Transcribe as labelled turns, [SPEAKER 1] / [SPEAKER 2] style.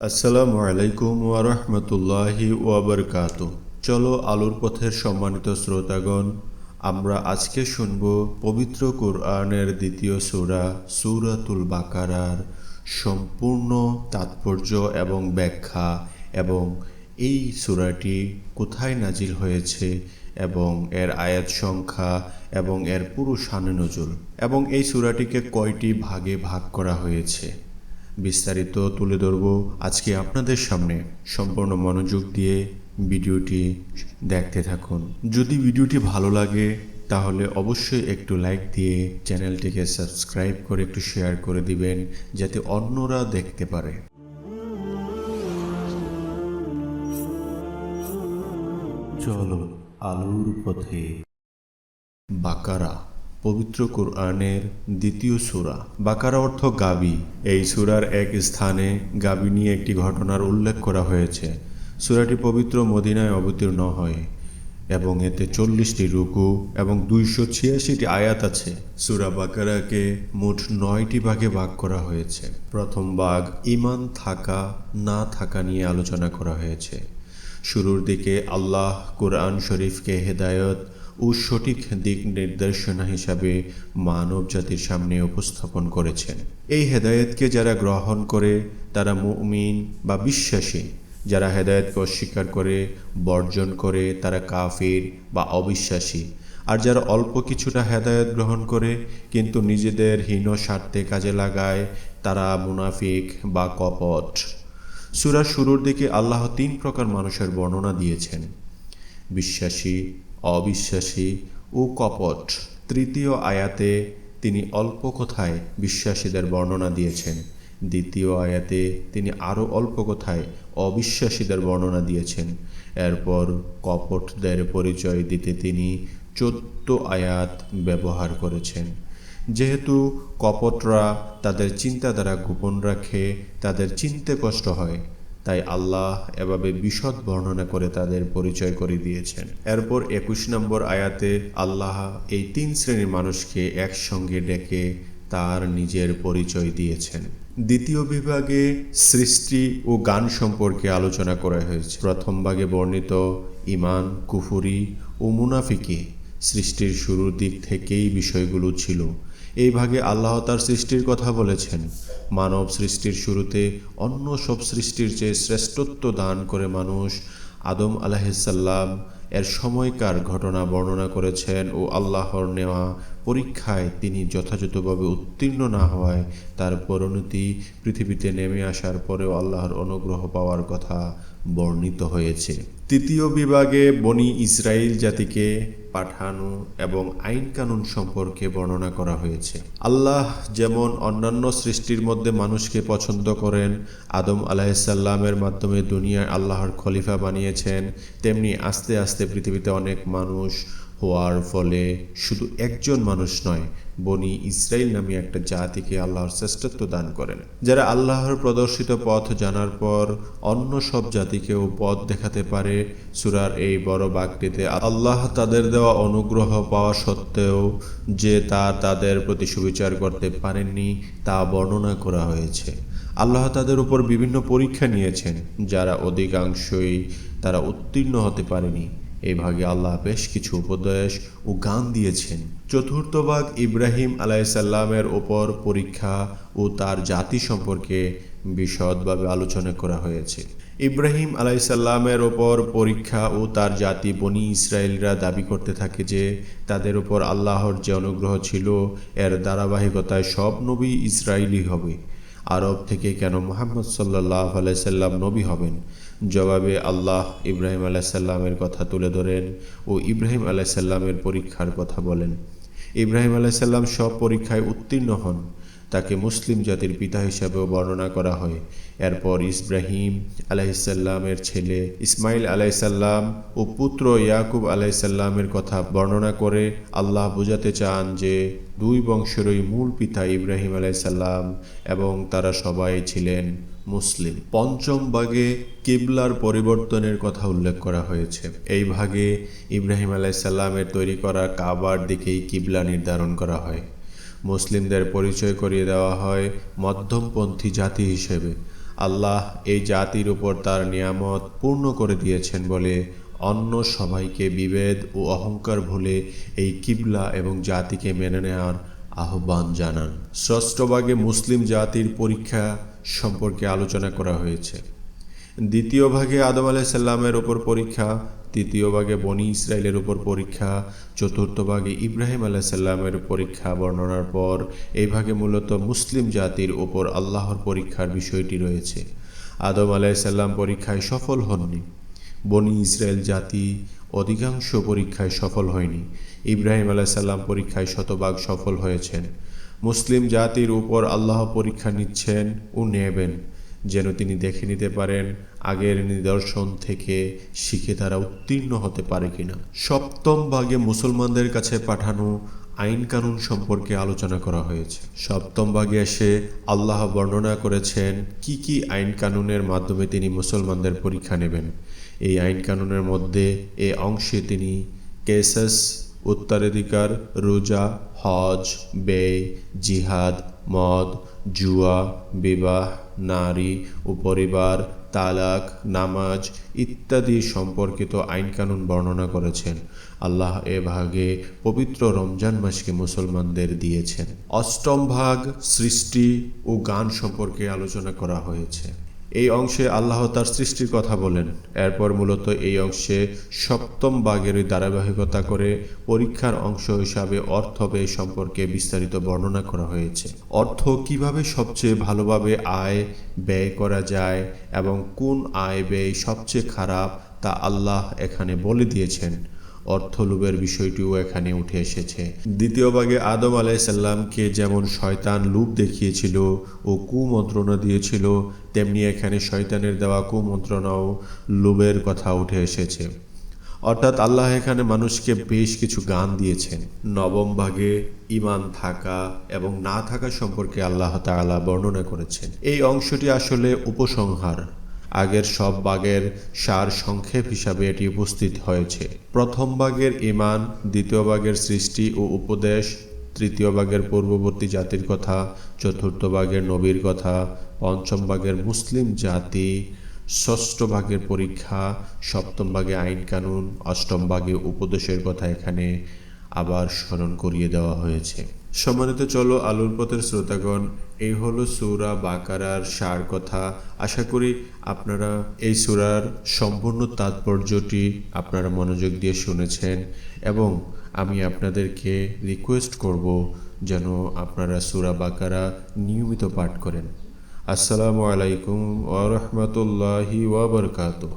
[SPEAKER 1] আসসালামু আলাইকুম ওয়ারহমতুল্লাহি ওয়াবারকাত চলো আলোর পথের সম্মানিত শ্রোতাগণ, আমরা আজকে শুনব পবিত্র কোরআনের দ্বিতীয় সূরা সূরাতুল বাকারার সম্পূর্ণ তাৎপর্য এবং ব্যাখ্যা এবং এই সূরাটি কোথায় নাজিল হয়েছে এবং এর আয়াত সংখ্যা এবং এর পুরো শানে নজুল এবং এই সূরাটিকে কয়টি ভাগে ভাগ করা হয়েছে? বিস্তারিত তুলে ধরব আজকে আপনাদের সামনে। সম্পূর্ণ মনোযোগ দিয়ে ভিডিওটি দেখতে থাকুন। যদি ভিডিওটি ভালো লাগে, তাহলে অবশ্যই একটু লাইক দিয়ে চ্যানেলটিকে সাবস্ক্রাইব করে একটু শেয়ার করে দিবেন, যাতে অন্যরা দেখতে পারে। চলো আলোর পথে। বাকারা। পবিত্র কোরআনের দ্বিতীয় সূরা। বাকারা অর্থ গাবি। এই সূরার এক স্থানে গাবি নিয়ে একটি ঘটনার উল্লেখ করা হয়েছে। সুরাটি পবিত্র মদিনায় অবতীর্ণ হয় এবং এতে চল্লিশটি রুকু এবং দুইশো ছিয়াশিটি আয়াত আছে। সুরা বাকারাকে মোট নয়টি ভাগে ভাগ করা হয়েছে। প্রথম ভাগ ইমান থাকা, না থাকা নিয়ে আলোচনা করা হয়েছে। শুরুর দিকে আল্লাহ কোরআন শরীফকে হেদায়ত ও সঠিক দিক নির্দেশনা হিসাবে মানব জাতির সামনে উপস্থাপন করেছেন। এই হেদায়েতকে যারা গ্রহণ করে, তারা মুমিন বা বিশ্বাসী। যারা হেদায়েতকে অস্বীকার করে, বর্জন করে, তারা কাফির বা অবিশ্বাসী। আর যারা অল্প কিছুটা হেদায়ত গ্রহণ করে, কিন্তু নিজেদের হীন স্বার্থে কাজে লাগায়, তারা মুনাফিক বা কপট। সুরা শুরুর দিকে আল্লাহ তিন প্রকার মানুষের বর্ণনা দিয়েছেন। বিশ্বাসী অবিশ্বাসী ও কপট তৃতীয় আয়াতে তিনি অল্প কথায় বিশ্বাসীদের বর্ণনা দিয়েছেন। দ্বিতীয় আয়াতে তিনি আরও অল্প কথায় অবিশ্বাসীদের বর্ণনা দিয়েছেন। এরপর কপটদের পরিচয় দিতে তিনি চোদ্দ আয়াত ব্যবহার করেছেন। যেহেতু কপটরা তাদের চিন্তাধারা গোপন রাখে, তাদের চিনতে কষ্ট হয় তাই আল্লাহ এভাবে বিশদ বর্ণনা করে তাদের পরিচয় করে দিয়েছেন। এরপর একুশ নম্বর আয়াতে আল্লাহ এই তিন শ্রেণির মানুষকে একসঙ্গে ডেকে তার নিজের পরিচয় দিয়েছেন। দ্বিতীয় বিভাগে সৃষ্টি ও গান সম্পর্কে আলোচনা করা হয়েছে। প্রথম ভাগে বর্ণিত ইমান কুফুরি ও মুনাফিকি সৃষ্টির শুরুর দিক থেকেই বিষয়গুলো ছিল। এই ভাগে আল্লাহ তার সৃষ্টির কথা বলেছেন। মানব সৃষ্টির শুরুতে অন্য সব সৃষ্টির চেয়ে শ্রেষ্ঠত্ব দান করে মানুষ আদম আলাহিসাল্লাম এর সময়কার ঘটনা বর্ণনা করেছেন ও আল্লাহর নেওয়া পরীক্ষায় তিনি যথাযথভাবে উত্তীর্ণ না হওয়ায় তার পরিণতি পৃথিবীতে নেমে আসার পরেও আল্লাহর অনুগ্রহ পাওয়ার কথা বর্ণিত হয়েছে। তৃতীয় বিভাগে বনি ইসরায়েল জাতিকে পাঠানো এবং আইন কানুন সম্পর্কে বর্ণনা করা হয়েছে। আল্লাহ যেমন অন্যান্য সৃষ্টির মধ্যে মানুষকে পছন্দ করেন, আদম আলাহিসাল্লামের মাধ্যমে দুনিয়ায় আল্লাহর খলিফা বানিয়েছেন, তেমনি আস্তে আস্তে পৃথিবীতে অনেক মানুষ হওয়ার ফলে শুধু একজন মানুষ নয়, বনি ইসরায়েল নামে একটা জাতিকে আল্লাহর শ্রেষ্ঠত্ব দান করেন। যারা আল্লাহর প্রদর্শিত পথ জানার পর অন্য সব জাতিকেও পথ দেখাতে পারে, সুরার এই বড় বাক্যটিতে আল্লাহ তাদের দেওয়া অনুগ্রহ পাওয়া সত্ত্বেও যে তা তাদের প্রতি সুবিচার করতে পারেননি, তা বর্ণনা করা হয়েছে। আল্লাহ তাদের উপর বিভিন্ন পরীক্ষা নিয়েছেন, যারা অধিকাংশই তারা উত্তীর্ণ হতে পারেনি। এই ভাগে আল্লাহ বেশ কিছু উপদেশ ও গান দিয়েছেন। চতুর্থ ভাগ ইব্রাহিম আলাইসাল্লামের ওপর পরীক্ষা ও তার জাতি সম্পর্কে বিশদভাবে আলোচনা করা হয়েছে। ইব্রাহিম আলাইসাল্লামের ওপর পরীক্ষা ও তার জাতি বনি ইসরায়েলরা দাবি করতে থাকে যে, তাদের উপর আল্লাহর যে অনুগ্রহ ছিল, এর ধারাবাহিকতায় সব নবী ইসরায়েলি হবে। আরব থেকে কেন মোহাম্মদ সাল্লাহ আলাইসাল্লাম নবী হবেন? জবাবে আল্লাহ ইব্রাহিম আলাইসাল্লামের কথা তুলে ধরেন ও ইব্রাহিম আলাইসাল্লামের পরীক্ষার কথা বলেন। ইব্রাহিম আলাইসাল্লাম সব পরীক্ষায় উত্তীর্ণ হন। তাকে মুসলিম জাতির পিতা হিসাবেও বর্ণনা করা হয়। এরপর ইব্রাহিম আলাইসাল্লামের ছেলে ইসমাইল আলাইসাল্লাম ও পুত্র ইয়াকুব আলাইসাল্লামের কথা বর্ণনা করে আল্লাহ বোঝাতে চান যে, দুই বংশেরই মূল পিতা ইব্রাহিম আলাইসাল্লাম এবং তারা সবাই ছিলেন মুসলিম। পঞ্চম ভাগে কিবলার পরিবর্তনের কথা উল্লেখ করা হয়েছে। এই ভাগে ইব্রাহিম আলাইসাল্লামের তৈরি করা কাবার দিকেই কিবলা নির্ধারণ করা হয়। মুসলিমদের পরিচয় করিয়ে দেওয়া হয় মধ্যমপন্থী জাতি হিসেবে। আল্লাহ এই জাতির উপর তার নিয়ামত পূর্ণ করে দিয়েছেন বলে অন্য সবাইকে বিভেদ ও অহংকার ভুলে এই কিবলা এবং জাতিকে মেনে নেওয়ার আহ্বান জানান। ষষ্ঠ ভাগে মুসলিম জাতির পরীক্ষা সম্পর্কে আলোচনা করা হয়েছে। দ্বিতীয় ভাগে আদম আলাইসাল্লামের ওপর পরীক্ষা, তৃতীয় ভাগে বনি ইসরায়েলের উপর পরীক্ষা, চতুর্থ ভাগে ইব্রাহিম আলাইসাল্লামের পরীক্ষা বর্ণনার পর এই ভাগে মূলত মুসলিম জাতির ওপর আল্লাহর পরীক্ষার বিষয়টি রয়েছে। আদম আলাইসাল্লাম পরীক্ষায় সফল হননি। বনি ইসরায়েল জাতি অধিকাংশ পরীক্ষায় সফল হয়নি। ইব্রাহিম আলাইসাল্লাম পরীক্ষায় শতভাগ সফল হয়েছেন। মুসলিম জাতির উপর আল্লাহ পরীক্ষা নিচ্ছেন ও নেবেন, যেন তিনি দেখে নিতে পারেন আগের নিদর্শন থেকে শিখে তারা উত্তীর্ণ হতে পারে কিনা। সপ্তম ভাগে মুসলমানদের কাছে পাঠানো আইন কানুন সম্পর্কে আলোচনা করা হয়েছে। সপ্তম ভাগে এসে আল্লাহ বর্ণনা করেছেন কি কি আইন কানুনের মাধ্যমে তিনি মুসলমানদের পরীক্ষা নেবেন। এই আইন কানুনের মধ্যে এ অংশে তিনি কেসাস উত্তরাধিকার, রোজা, হজ, ব্যয়, জিহাদ, মদ, জুয়া, বিবাহ, নারী ও পরিবার, তালাক, নামাজ ইত্যাদি সম্পর্কিত আইনকানুন বর্ণনা করেছেন। আল্লাহ এ ভাগে পবিত্র রমজান মাসকে মুসলমানদের দিয়েছেন। অষ্টম ভাগ সৃষ্টি ও গান সম্পর্কে আলোচনা করা হয়েছে। এই অংশে আল্লাহ তার সৃষ্টির কথা বলেন। এরপর মূলত এই অংশে সপ্তম ভাগের ধারাবাহিকতা করে পরীক্ষার অংশ হিসাবে অর্থ ব্যয় সম্পর্কে বিস্তারিত বর্ণনা করা হয়েছে। অর্থ কীভাবে সবচেয়ে ভালোভাবে আয় ব্যয় করা যায় এবং কোন আয় ব্যয় সবচেয়ে খারাপ তা আল্লাহ এখানে বলে দিয়েছেন। অর্থলোভের বিষয়টিও এখানে উঠে এসেছে। দ্বিতীয় ভাগে আদম আলাইসাল্লামকে যেমন শয়তান লোভ দেখিয়েছিল ও কুমন্ত্রণা দিয়েছিল, তেমনি এখানে শয়তানের দেওয়া কুমন্ত্রণাও লোভের কথা উঠে এসেছে। অর্থাৎ আল্লাহ এখানে মানুষকে বেশ কিছু গান দিয়েছেন। নবম ভাগে ইমান থাকা এবং না থাকা সম্পর্কে আল্লাহ তাআলা বর্ণনা করেছেন। এই অংশটি আসলে উপসংহার। আগের সব বাগের সার সংক্ষেপ হিসাবে এটি উপস্থিত হয়েছে। প্রথম ভাগের ইমান দ্বিতীয় ভাগের সৃষ্টি ও উপদেশ, তৃতীয় ভাগের পূর্ববর্তী জাতির কথা, চতুর্থ ভাগের নবীর কথা, পঞ্চম ভাগের মুসলিম জাতি, ষষ্ঠ ভাগের পরীক্ষা, সপ্তম ভাগে আইন কানুন, অষ্টম ভাগে উপদেশের কথা এখানে আবার স্মরণ করিয়ে দেওয়া হয়েছে। সম্মানিত চলো আলুর পথের শ্রোতাগণ, এই হলো সুরা বাকারার সার কথা। আশা করি আপনারা এই সুরার সম্পূর্ণ তাৎপর্যটি আপনারা মনোযোগ দিয়ে শুনেছেন এবং আমি আপনাদেরকে রিকোয়েস্ট করব যেন আপনারা সুরা বাকারা নিয়মিত পাঠ করেন। আসসালামু আলাইকুম ওয়া বারাকাতুহু।